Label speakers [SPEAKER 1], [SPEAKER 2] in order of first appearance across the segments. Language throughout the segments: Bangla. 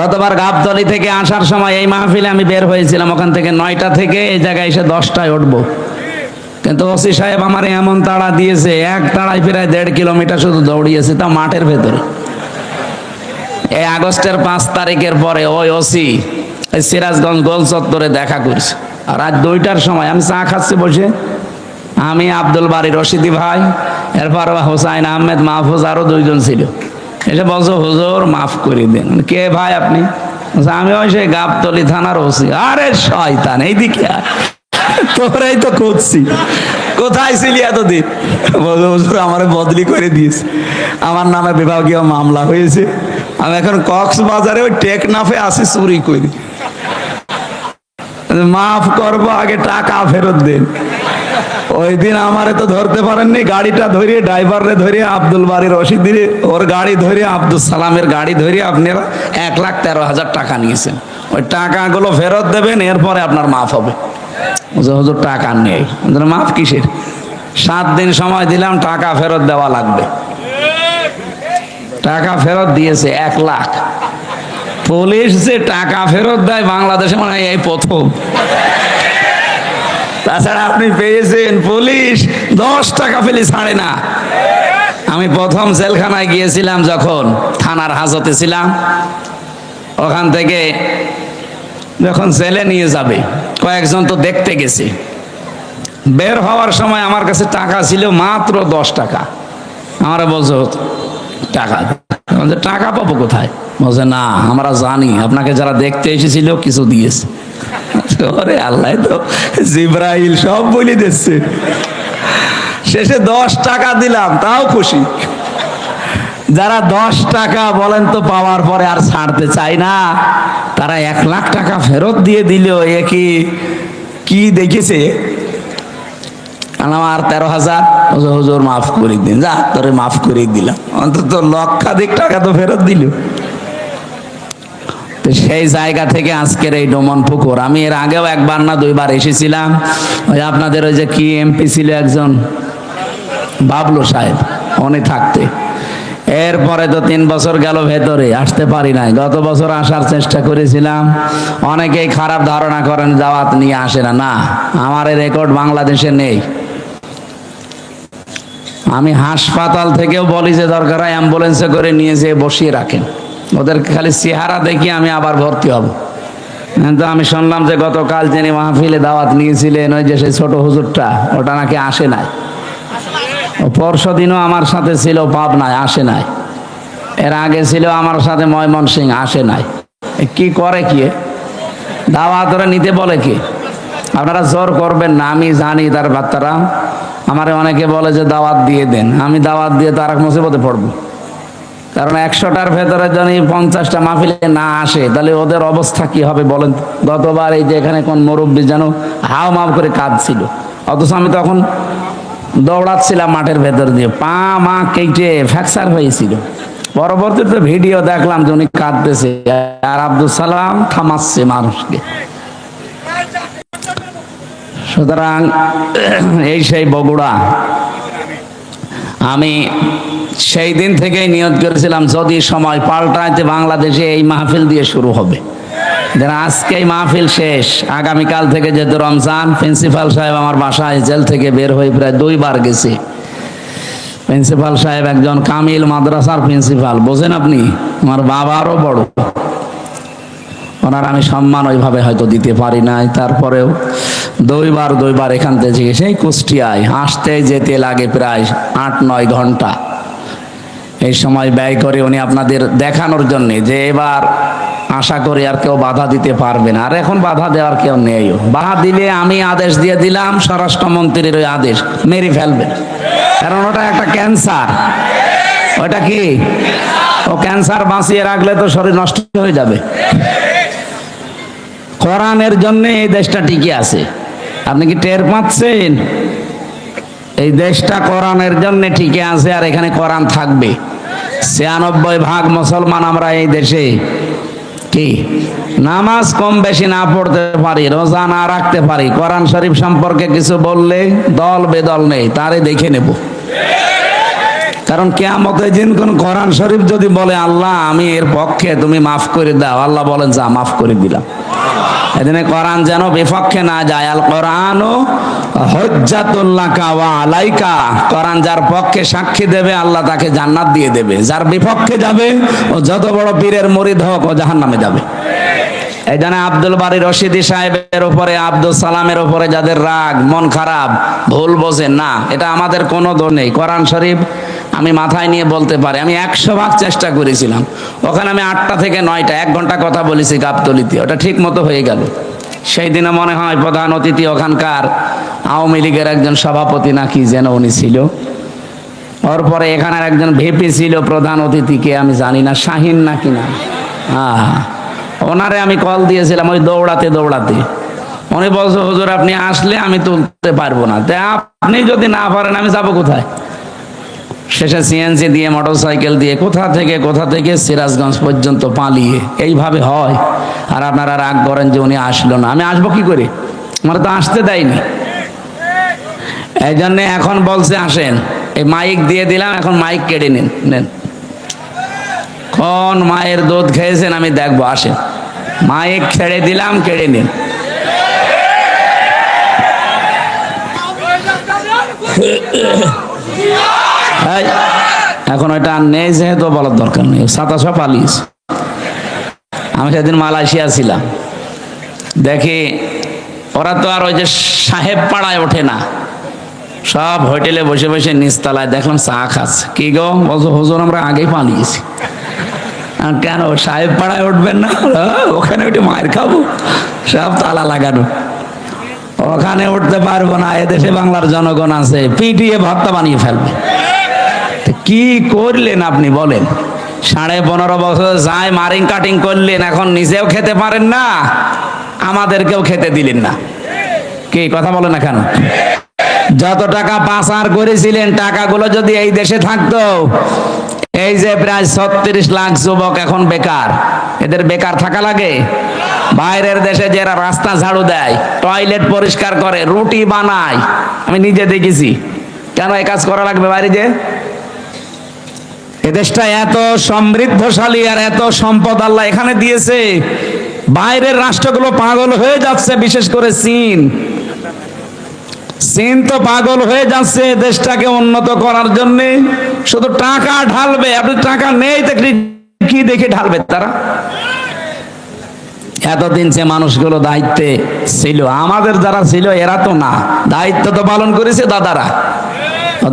[SPEAKER 1] গতবার গাবতলি থেকে আসার সময় এই মাহফিলে আমি বের হয়েছিলাম। ওখান থেকে নয়টা থেকে এই জায়গায় এসে দশটায় উঠবো। কিন্তু ওসি সাহেব আমার এমন তাড়া দিয়েছে, এক তাড়ায় প্রায় দেড় কিলোমিটার শুধু দৌড়িয়েছে, তা মাঠের ভেতরে। এই আগস্টের পাঁচ তারিখের পরে ওই ওসি সিরাজগঞ্জ গোল চত্বরে দেখা করছে। আর রাত দুইটার সময় আমি চা খাচ্ছি বসে। আমি আব্দুল বাড়ি রশিদি ভাই, এরপর হোসাইন আহমেদ মাহফুজ আরও দুইজন ছিল। এসে বলছো, হুজুর, মাফ করে দেন। কে ভাই আপনি? আমি ওই সেই গাবতলি থানার ওসি। আরে শয়তান, এইদিকে। তোরাই তো খুঁজছি। কোথায় ছিলি এতদিন? হুজুর, আমার বদলি করে দিয়েছে। আমার নামে বিভাগীয় মামলা হয়েছে। আমি এখন কক্সবাজারে ওই টেকনাফে আসি চুরি করি। মাফ করব, আগে টাকা ফেরত দেন। ওই দিন আমারে তো ধরতে পারেননি, গাড়িটা ধরিয়ে ড্রাইভারে ধরিয়ে, আব্দুল বাড়ির দিয়ে ওর গাড়ি ধরিয়ে, আব্দুল সালামের গাড়ি ধরিয়ে আপনারা এক লাখ তেরো হাজার টাকা নিয়েছেন। ওই টাকাগুলো ফেরত দেবেন, এরপরে আপনার মাফ হবে। হুজুর, টাকা নেই। মাফ কিসের? সাত দিন সময় দিলাম, টাকা ফেরত দেওয়া লাগবে। টাকা ফেরত দিয়েছে এক লাখ। পুলিশ যে টাকা ফেরত দেয়, বাংলাদেশে মানে এই প্রথম। তাছাড়া আপনি পেয়েছেন পুলিশ, দশ টাকা ফেলে ছাড়ে না। আমি প্রথম জেলখানায় গিয়েছিলাম যখন থানার হাজতে ছিলাম। ওখান থেকে যখন জেলে নিয়ে যাবে, কয়েকজন তো দেখতে গেছে। বের হওয়ার সময় আমার কাছে টাকা ছিল মাত্র দশ টাকা। আমরা বলছো, টাকা? টাকা পাবো কোথায়? বলছে, না, আমরা জানি। আপনাকে যারা দেখতে এসেছিল, কিছু দিয়েছে। ওরে আল্লাহ তো জিব্রাইল সব বলে দিচ্ছে। শেষে দশ টাকা দিলাম তাও খুশি। যারা দশ টাকা বলেন তো পাওয়ার পরে আর ছাড়তে না তারা এক লাখ টাকা ফেরত দিয়ে দিল এ কি কি দেখেছে? আমার তেরো হুজুর, হুজুর মাফ করে দিন যা তোরে মাফ করে দিলাম। অন্তত লক্ষাধিক টাকা তো ফেরত দিল। তো সেই জায়গা থেকে আজকের এই ডোমন পুকুর। আমি এর আগেও একবার না দুইবার এসেছিলাম। ওই আপনাদের ওই যে কি এমপি ছিল একজন? বাবলু সাহেব, উনি থাকতে। এরপরে তো তিন বছর গেল ভেতরে, আসতে পারি নাই। গত বছর আসার চেষ্টা করেছিলাম। অনেকেই খারাপ ধারণা করেন দাওয়াত নিয়ে আসে না। না, আমার রেকর্ড বাংলাদেশে নেই। আমি হাসপাতাল থেকেও বলি যে দরকার অ্যাম্বুলেন্সে করে নিয়ে যেয়ে বসিয়ে রাখেন। ওদের খালি চেহারা দেখি আমি আবার ভর্তি হব। কিন্তু আমি শুনলাম যে গতকাল যিনি মাহফিলে দাওয়াত নিয়েছিলেন, ওই যে সেই ছোট হুজুরটা, ওটা নাকি আসে নাই। ও পরশু দিনও আমার সাথে ছিল পাবনায় আসে নাই। এর আগে ছিল আমার সাথে ময়মন সিং, আসে নাই। কি করে কি দাওয়াত ওরা নিতে বলে কি? আপনারা জোর করবেন না, আমি জানি তার বাচ্চারা আমারে অনেকে বলে যে দাওয়াত দিয়ে দেন। আমি দাওয়াত দিয়ে তার এক মুসিবতে পড়ব। কারণ একশোটার ভেতরে যদি পঞ্চাশটা মাহফিলে না আসে, তাহলে ওদের অবস্থা কি হবে বলেন গতবার এই যে এখানে কোন মুরব্বী যেন হাও মাও করে কাঁদছিল। অথচ আমি তখন দৌড়াচ্ছিলাম মাঠের ভেতর দিয়ে, পা মা কেটে ফ্র্যাকচার হয়েছিল। পরবর্তীতে ভিডিও দেখলাম যে উনি কাঁদতেছে। আর আব্দুল সালাম থামাচ্ছে মানুষকে। সুতরাং এই সেই বগুড়া আমি সেই দিন থেকেই নিয়ত করেছিলাম, যদি সময় পাল্টাইতে বাংলাদেশে এই মাহফিল দিয়ে শুরু হবে। যেন আজকে এই মাহফিল শেষ। আগামীকাল থেকে যেহেতু রমজান, প্রিন্সিপাল সাহেব আমার বাসায় জেল থেকে বের হয়ে প্রায় দুইবার গেছে। প্রিন্সিপাল সাহেব একজন কামিল মাদ্রাসার প্রিন্সিপাল। বোঝেন আপনি? আমার বাবারও বড়। ওনার আমি সম্মান ওইভাবে হয়তো দিতে পারি নাই। তারপরেও দুইবার দুইবার এখান থেকে সেই কুষ্টিয়ায় আসতে যেতে লাগে প্রায় আট, নয় ঘণ্টা? এই সময় ব্যয় করে উনি আপনাদের দেখানোর জন্য যে এবার আশা করি আর কেউ বাধা দিতে পারবে না। আর এখন বাধা দেওয়ার কেউ নেই। বাধা দিলে আমি আদেশ দিয়ে দিলাম, স্বরাষ্ট্রমন্ত্রীর ওই আদেশ মেরে ফেলবে। কারণ ওটা একটা ক্যান্সার। ওটা কি? ও ক্যান্সার বাঁচিয়ে রাখলে তো শরীর নষ্ট হয়ে যাবে। কোরআনের জন্য এই দেশটা টিকে আছে। আপনি কি টের পাচ্ছেন? এই দেশটা কোরআনের জন্য ঠিকই আছে আর এখানে কোরআন থাকবে। ছিয়ানব্বই ভাগ মুসলমান আমরা এই দেশে। কি? নামাজ কম বেশি না পড়তে পারি, রোজা না রাখতে পারি। কোরআন শরীফ সম্পর্কে কিছু বললে দল বেদল নেই, তারে দেখে নেব। কারণ কেয়ামতের দিন কোন কোরআন শরীফ যদি বলে, আল্লাহ, আমি এর পক্ষে, তুমি মাফ করে দাও। আল্লাহ বলেন, যা, মাফ করে দিলাম। এদিনে কোরআন যেন বিপক্ষে না যায়। আল কোরআন হজ্জাতুল্লাহ ওয়া আলাইকা। কোরআন যার পক্ষে সাক্ষী দেবে, আল্লাহ তাকে জান্নাত দিয়ে দেবে। যার বিপক্ষে যাবে, ও যত বড় পীরের মরিদ হোক, ও জাহান্নামে যাবে। জন্য আব্দুল বাড়ি রশিদি সাহেবের উপরে, আব্দুল সালামের উপরে যাদের রাগ, মন খারাপ, ভুল বোঝেন না, এটা আমাদের কোনো দোষ নেই। কোরআন শরীফ আমি মাথায় নিয়ে বলতে পারি, আমি একশো ভাগ চেষ্টা করেছিলাম। ওখানে আমি আটটা থেকে নয়টা, এক ঘণ্টা কথা বলেছি গাবতলিতে, ওটা ঠিক মতো হয়ে গেল। সেই দিনে মনে হয় প্রধান অতিথি ওখানকার আওয়ামী লীগের একজন সভাপতি নাকি যেন উনি ছিল। ওর পরে এখানের একজন ভেপি ছিল, প্রধান অতিথিকে আমি জানি না, শাহিন না। হ্যাঁ ওনারে আমি কল দিয়েছিলাম ওই দৌড়াতে দৌড়াতে। উনি বলছে, হুজুর, আপনি আসলে আমি তুলতে পারব না। আপনি যদি না পারেন, আমি যাব কোথায়? শেষে সিএনজি দিয়ে মোটর সাইকেল দিয়ে কোথা থেকে কোথা থেকে সিরাজগঞ্জ পর্যন্ত পালিয়ে এইভাবে হয় আর আপনারা রাগ করেন যে উনি আসলো না আমি আসব কি করে আমার তো আসতে দেয়নি এই জন্য এখন বলছে আসেন এই মাইক দিয়ে দিলাম এখন মাইক কেড়ে নিন নেন কোন মায়ের দুধ খেয়েছেন আমি দেখব আসেন মাইক ছেড়ে দিলাম কেড়ে নিন এই, এখন ওইটা আর নেই যেহেতু বলার দরকার নেই। সাতাশো পালিশ আমি সেদিন মালয়েশিয়া ছিলাম। দেখি ওরা তো আর ওই যে সাহেব পাড়ায় ওঠে না। সব হোটেলে বসে বসে নিচতলায় দেখলাম চা খাচ্ছে। কি গো? বলছো হুজুর আমরা আগেই পালিয়েছি। কেন সাহেব পাড়ায় উঠবেন না? আহ, ওখানে উঠে মায়ের খাব। সব তালা লাগানো। ওখানে উঠতে পারব না এদেশে বাংলার জনগণ আছে। পিটিয়ে ভর্তা বানিয়ে ফেলবে। কি করলেন আপনি বলেন? সাড়ে পনেরো বছর যায় মারিং কাটিং করলেন, এখন নিজেও খেতে পারেন না, আমাদেরকেও খেতে দিলেন না। কি, কথা বলেন না কেন? যত টাকা পাচার করেছিলেন, টাকাগুলো যদি এই দেশে থাকতো, এই যে প্রায় ছত্রিশ লাখ যুবক এখন বেকার, এদের বেকার থাকা লাগে? বাইরের দেশে যারা রাস্তা ঝাড়ু দেয়, টয়লেট পরিষ্কার করে, রুটি বানায়, আমি নিজে দেখেছি। কেন এই কাজ করা লাগবে বাইরে যে এদেশটা এত সমৃদ্ধশালী আর এত সম্পদ আল্লাহ এখানে দিয়েছে। বাইরের রাষ্ট্রগুলো পাগল হয়ে যাচ্ছে, বিশেষ করে চীন। চীন তো পাগল হয়ে যাচ্ছে দেশটাকে উন্নত করার জন্য। শুধু টাকা ঢালবে, আপনি টাকা নেই কি দেখে ঢালবে তারা? এতদিন যে মানুষগুলো দায়িত্বে ছিল, আমাদের যারা ছিল এরা তো না। দায়িত্ব তো পালন করেছে দাদারা।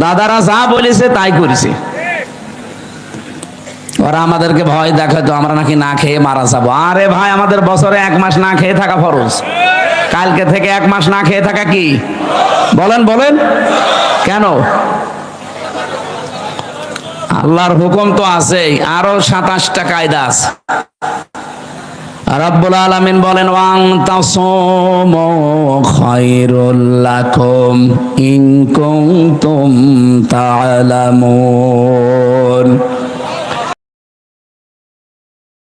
[SPEAKER 1] দাদারা যা বলেছে তাই করেছে। ওরা আমাদেরকে ভয় দেখায় তো আমরা নাকি না খেয়ে মারা যাব। আরে ভাই, আমাদের বছরে এক মাস না খেয়ে থাকা ফরজ। কালকে থেকে এক মাস না খেয়ে থাকা কি? বলেন বলেন। কেন? আল্লাহর হুকুম তো আছেই। আরও সাতাশটা কায়দা আছে। রব্বুল আলামিন বলেন ওয়াং তাসুমু খায়রুল লাকুম ইন কুনতুম তা'লামুন